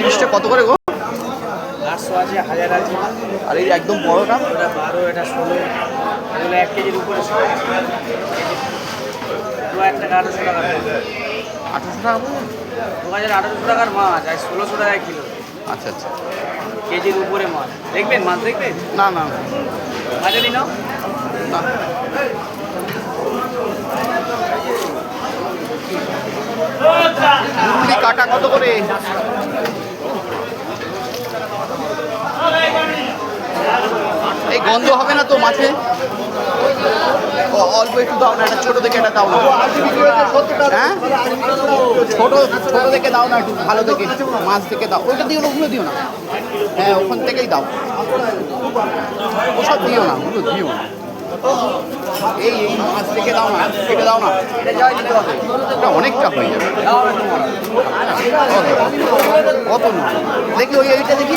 ইলিশটা কত করে গো? আটশো আছে হাজার আছে। আর এই একদম বড়টা ওটা বারো এটা ষোলো। এগুলো এক কেজির উপরে দু হাজার টাকা আঠারোশো টাকা আঠারোশো টাকা দু হাজার আঠারোশো টাকার মাছ আর ষোলোশো টাকায় কিলো। আচ্ছা আচ্ছা। কেজির উপরে মাছ। দেখবেন মাছ দেখবেন না না হাজারই নাও না? কাটা কত করে? গন্ধ হবে না তো মাছে অল্প একটু দাও না একটা ছোট দেখে একটা দাও না। হ্যাঁ? ছোট ছোট দেখে দাও না, একটু ভালো দেখে মাছ থেকে দাও। ওইটা দিও ওগুলো দিও না। হ্যাঁ ওখান থেকেই দাও। ওসব দিও না, ওগুলো দিও না। এই এই মাছ থেকে দাও না কেটে দাও না। এটা অনেকটা হয়ে যাবে। কত না? দেখি, ওই এইটা দেখি।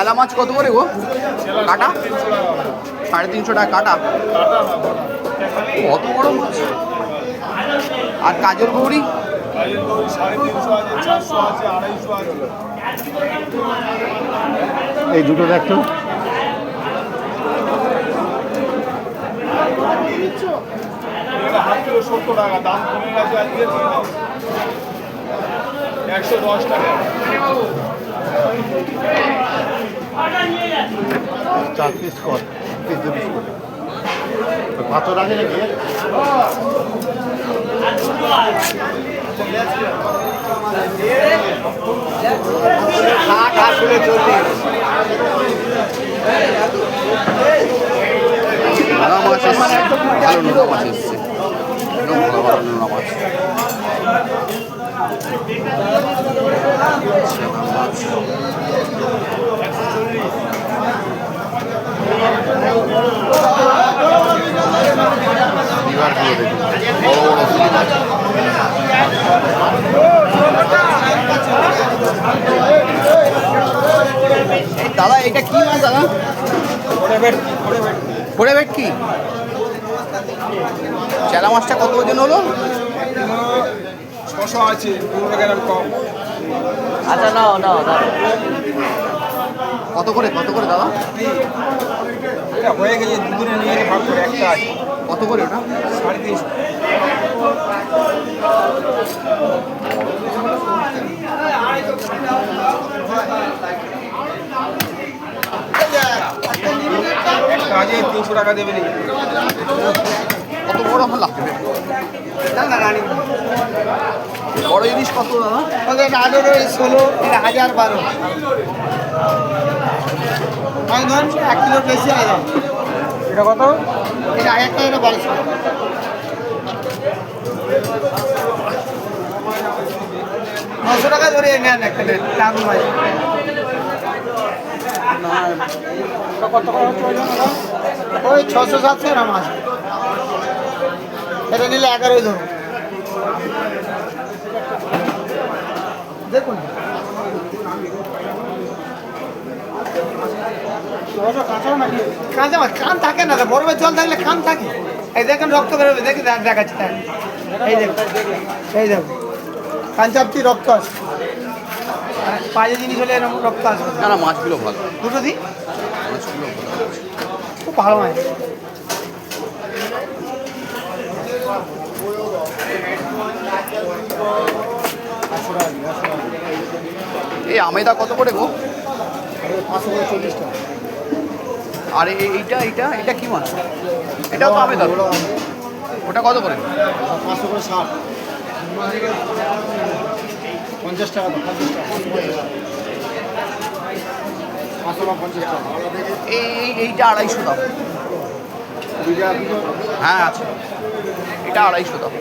চেলা মাছ কত করে গো? কাটা? সাড়ে তিনশো টাকা কাটা। কত বড় মাছ আর কাজল গৌরি এই দুটো দেখতো হাত কিলো সত্তর টাকা দাম কমে গেছে আজকে একশো দশ টাকা। চার পিস কর পিস দু পিস কর পাথর আছে নাকি ভালো মাছ এসছে ভালো নোনা মাছ এসছে একদম ভালো ভালো নোনা মাছ মাছ লিভারগুলো দেখুন বড় বড় লিভার দাদা এটা কি মাছ দাদা? ফোড়ে বেট কি? চেলা মাছটা কত ওজন হলো? ছশো আছে পনেরো গ্রাম কম। আচ্ছা নাও নাও কত করে কত করে দাদা? এটা হয়ে গেছে দুদিনে নিয়ে গেলে ভাগ করে একটা আছে। কত করে ওটা? সাড়ে তিনশো। একটা আছে তিনশো টাকা দেবে নি কত বড় আমার লাগবে বড় ইলিশ কত? দাদা আঠেরো ষোলো হাজার বারো। এক কিলোর বেশি এটা কত? এটা বারোশো। নশো টাকা ধরে নেন একটা ভাই। ওই ছশো সাতশো আছে। এটা নিলে এগারোই ধরুন দেখুন। কাঁচা মাছ কান থাকে না বরফের জল থাকলে কান থাকে। এই দেখেন রক্ত বেরোবে দেখি দেখ- দেখাচ্ছি দেখ। এই দেখুন এই দেখুন। কান রক্ত জিনিস হলে এরকম রক্ত আসবে। না না মাছগুলো ভালো। দুটো দিই? মাছগুলো খুব ভালো মাছ। এই আমেদা কত করে গো? পাঁচশো করে চল্লিশ টাকা। আর এই- এইটা এইটা এটা কি মাছ? এটাও তো আমেদা ওটা কত করে? পাঁচশো করে ষাট। পঞ্চাশ টাকা এই এই- এইটা আড়াইশো দাম। হ্যাঁ আছে। এটা আড়াইশো দাম।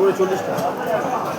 করে চল্লিশ টাকা।